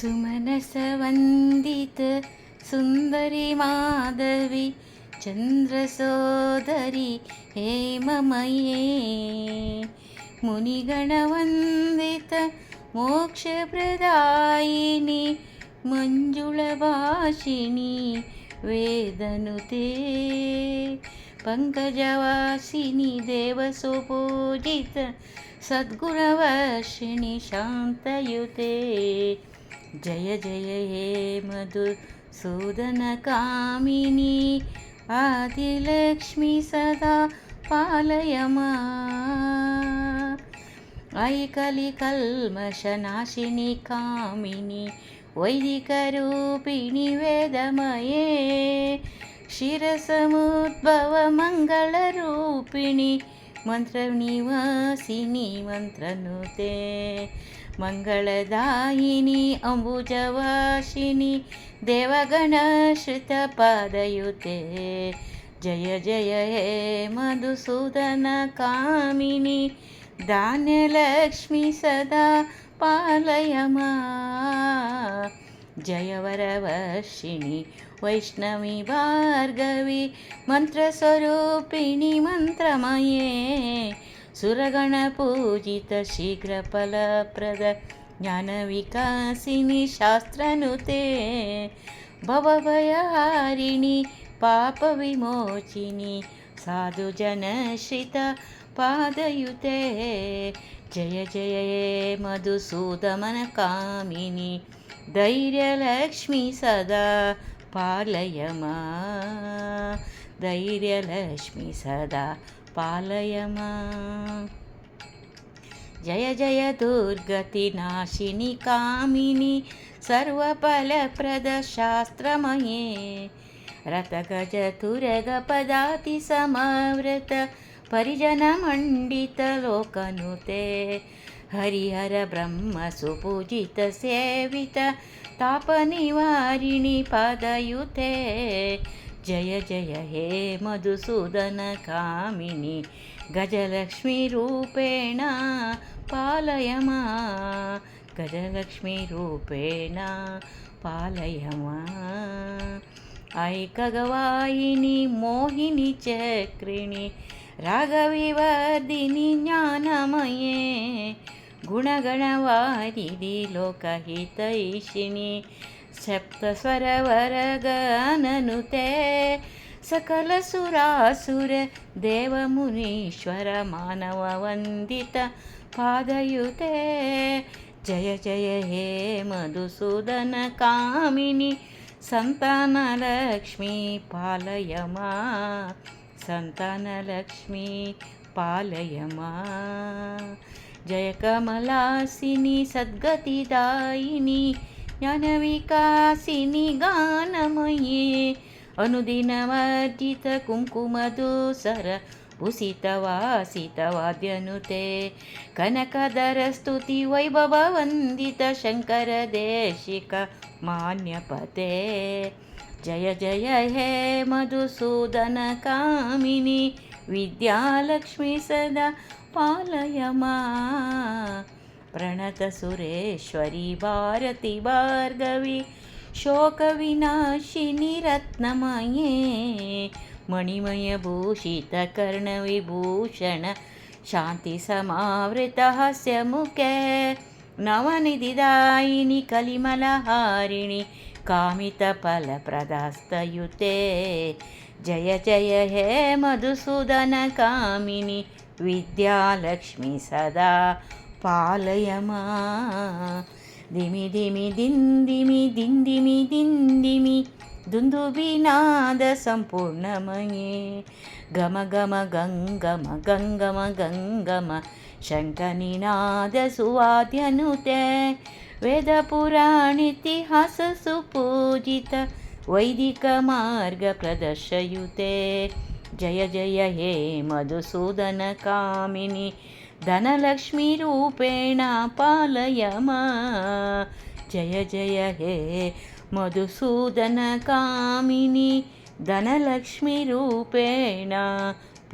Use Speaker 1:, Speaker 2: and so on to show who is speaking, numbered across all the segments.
Speaker 1: सुमनसवन्दित सुन्दरि माधवी चन्द्रसोदरि हेममये। मुनिगणवन्दित मोक्षप्रदायिनि मञ्जुळभाषिणि वेदनुते। पङ्कजवासिनि देवसुपूजित सद्गुणवर्षिणि शान्तयुते जय जय हे मधुसूदनकामिनी आदिलक्ष्मी सदा पालय मा। ऐकलिकल्मषनाशिनि कामिनि वैदिकरूपिणि वेदमये। क्षीरसमुद्भवमङ्गलरूपिणि ಮಂತ್ರ ನಿವಾಸಿನಿ ಮಂತ್ರನುತೆ. ಮಂಗಳದಾಯಿನಿ ಅಂಬುಜವಾಸಿನಿ, ದೇವಗಣಶ್ರಿತ ಪಾದಯುತೆ. ಜಯ ಜಯ ಹೇ ಮಧುಸೂದನ ಕಾಮಿನಿ, ಧಾನ್ಯಲಕ್ಷ್ಮಿ ಸದಾ ಪಾಲಯಮಾ. जयवरवर्षिणि वैष्णवी भार्गवी मन्त्रस्वरूपिणि मन्त्रमये सुरगणपूजित शीघ्रफलप्रद ज्ञानविकासिनि शास्त्रनुते भवभयहारिणि पापविमोचिनि साधुजनश्रित पादयुते जय जय मधुसूदमनकामिनि धैर्यलक्ष्मी सदा पालय मा धैर्यलक्ष्मी सदा पालय मा जय जय दुर्गतिनाशिनि कामिनि सर्वफलप्रदशास्त्रमये रथगजतुरगपदातिसमवृत परिजनमण्डितलोकनुते हरिहरब्रह्मसुपूजितसेवित तापनिवारिणि पदयुते जय जय हे मधुसूदनकामिनि गजलक्ष्मीरूपेण पालय मा गजलक्ष्मीरूपेण पालय मा ऐकगवायिनि मोहिनि चक्रिणि राघविवर्धिनि ज्ञानमये गुणगणवारिधि लोकहितैषिणि सप्तस्वरवरगननुते सकलसुरासुर देवमुनीश्वर मानववन्दित पादयुते। जय जय हे मधुसूदनकामिनि सन्तानलक्ष्मी पालय मा सन्तानलक्ष्मी पालय मा जयकमलासिनि सद्गतिदायिनि ज्ञानविकासिनि गानमये अनुदिनवर्जितकुङ्कुमधूसर भूषितवासितवाद्यनुते कनकधरस्तुतिवैभववन्दितशङ्करदेशिक मान्यपते जय जय हे मधुसूदनकामिनि विद्यालक्ष्मी सदा पालय मा। प्रणतसुरेश्वरी भारती भार्गवी शोकविनाशिनि रत्नमये मणिमयभूषितकर्णविभूषण शान्तिसमावृतस्य मुखे नवनिधिदायिनि कलिमलहारिणि कामितफलप्रदास्तयुते जय जय हे मधुसूदनकामिनि विद्यालक्ष्मी सदा पालय मा दिमि दिमि दिन्दिमि दिन्दिमि दिन्दिमि दुन्दुभिनादसम्पूर्णमये गम गम गङ्गम गङ्गम गङ्गम शङ्खनिनादसुवाद्यनुते वेदपुराणितिहाससुपूजित वैदिकमार्गप्रदर्शयुते जय जय हे मधुसूदनकामिनि धनलक्ष्मीरूपेण पालय मा जय जय हे मधुसूदनकामिनि धनलक्ष्मीरूपेण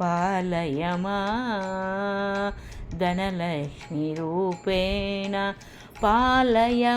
Speaker 1: पालय मा धनलक्ष्मीरूपेण పాలయ.